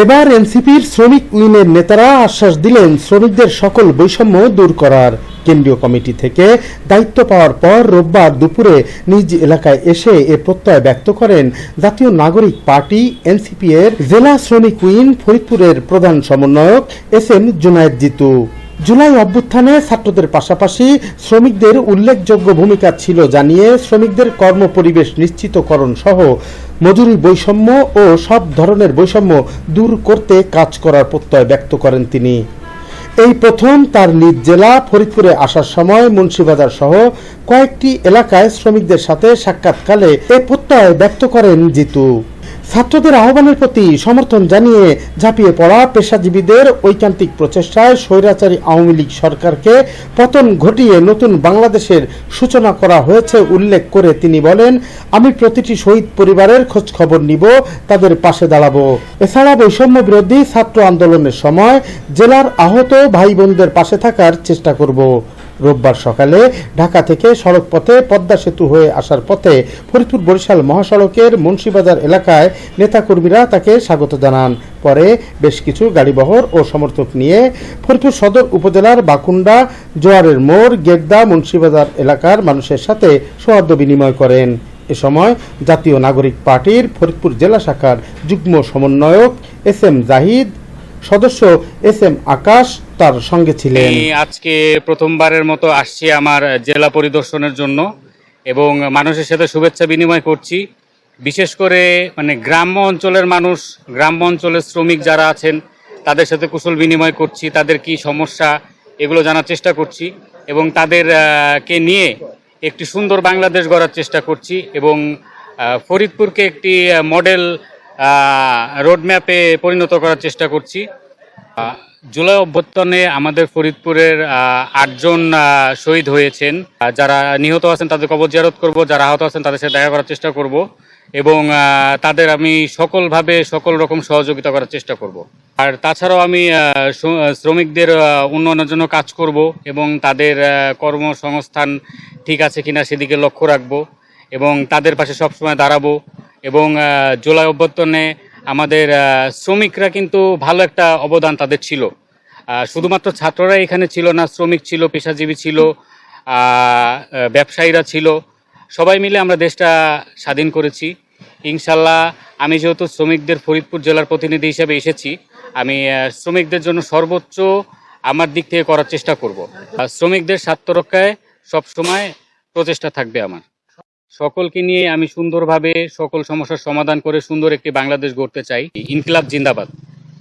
এবার এনসিপির শ্রমিক ইউনিয়নের নেতারা আশ্বাস দিলেন শ্রমিকদের সকল বৈষম্য দূর করার। কেন্দ্রীয় কমিটি থেকে দায়িত্ব পাওয়ার পর রোববার দুপুরে নিজ এলাকায় এসে এ প্রত্যয় ব্যক্ত করেন জাতীয় নাগরিক পার্টি এনসিপি এর জেলা শ্রমিক উইন ফরিদপুরের প্রধান সমন্বয়ক S M Junayed Jitu. July অভ্যুত্থানে ছাত্রদের পাশাপাশি শ্রমিকদের উল্লেখযোগ্য ভূমিকা ছিল জানিয়ে শ্রমিকদের কর্মপরিবেশ নিশ্চিতকরণ সহ মজুরি বৈষম্য ও সব ধরনের বৈষম্য দূর করতে কাজ করার প্রত্যয় ব্যক্ত করেন তিনি। এই প্রথম তার নিজ জেলা ফরিদপুরে আসার সময় মুন্সিবাজার সহ কয়েকটি এলাকায় শ্রমিকদের সাথে সাক্ষাৎকালে এ প্রত্যয় ব্যক্ত করেন জিতু। ছাত্রদের আহ্বানের প্রতি সমর্থন জানিয়ে ঝাঁপিয়ে পড়া পেশাজীবীদের ঐকান্তিক প্রচেষ্টায় স্বৈরাচারী আওয়ামী লীগ সরকারকে পতন ঘটিয়ে নতুন বাংলাদেশের সূচনা করা হয়েছে উল্লেখ করে তিনি বলেন, আমি প্রতিটি শহীদ পরিবারের খোঁজ খবর নিব, তাদের পাশে দাঁড়াবো। এছাড়া বৈষম্য বিরোধী ছাত্র আন্দোলনের সময় জেলার আহত ভাই বোনদের পাশে থাকার চেষ্টা করব। রোববার সকালে ঢাকা থেকে সড়ক পথে পদ্মা সেতু হয়ে আসার পথে ফরিদপুর বরিশাল মহাসড়কের মুন্সিবাজার এলাকায় নেতাকর্মীরা তাকে স্বাগত জানান। পরে বেশ কিছু গাড়িবহর ও সমর্থক নিয়ে ফরিদপুর সদর উপজেলার বাকুন্ডা, জোয়ারের মোড় গেদ্দা মুন্সিবাজার এলাকার মানুষের সাথে সৌহার্দ্য বিনিময় করেন। এ সময় জাতীয় নাগরিক পার্টির ফরিদপুর জেলা শাখার যুগ্ম সমন্বয়ক এস এম জাহিদ সদস্য এস এম আকাশ তার সঙ্গে ছিলেন। আজকে প্রথমবারের মতো আসছি আমার জেলা পরিদর্শনের জন্য এবং মানুষের সাথে শুভেচ্ছা বিনিময় করছি। বিশেষ করে মানে গ্রাম্য অঞ্চলের মানুষ গ্রাম্য অঞ্চলের শ্রমিক যারা আছেন তাদের সাথে কুশল বিনিময় করছি তাদের কি সমস্যা এগুলো জানার চেষ্টা করছি এবং তাদের আহ, কে নিয়ে একটি সুন্দর বাংলাদেশ গড়ার চেষ্টা করছি এবং ফরিদপুরকে একটি মডেল রোডম্যাপে পরিণত করার চেষ্টা করছি। জুলাই অভ্যুত্থানে আমাদের ফরিদপুরের আটজন শহীদ হয়েছেন। যারা নিহত আছেন তাদের কবর জিয়ারত করব, যারা আহত আছেন তাদের সাথে দেখা করার চেষ্টা করব এবং তাদের আমি সকলভাবে সকল রকম সহযোগিতা করার চেষ্টা করব। আর তাছাড়াও আমি শ্রমিকদের উন্নয়নের জন্য কাজ করব এবং তাদের কর্মসংস্থান ঠিক আছে কিনা সেদিকে লক্ষ্য রাখব এবং তাদের পাশে সবসময় দাঁড়াবো। এবং জুলাই অভ্যর্থনে আমাদের শ্রমিকরা কিন্তু ভালো একটা অবদান তাদের ছিল। শুধুমাত্র ছাত্ররা এখানে ছিল না, শ্রমিক ছিল, পেশাজীবী ছিল ব্যবসায়ীরা ছিল। সবাই মিলে আমরা দেশটা স্বাধীন করেছি। ইনশাল্লাহ আমি যেহেতু শ্রমিকদের ফরিদপুর জেলার প্রতিনিধি হিসেবে এসেছি, আমি শ্রমিকদের জন্য সর্বোচ্চ আমার দিক থেকে করার চেষ্টা করব। শ্রমিকদের স্বার্থ রক্ষায় সবসময় প্রচেষ্টা থাকবে আমার। সকলকে নিয়ে আমি সুন্দরভাবে সকল সমস্যার সমাধান করে সুন্দর একটি বাংলাদেশ গড়তে চাই। ইনকিলাব জিন্দাবাদ।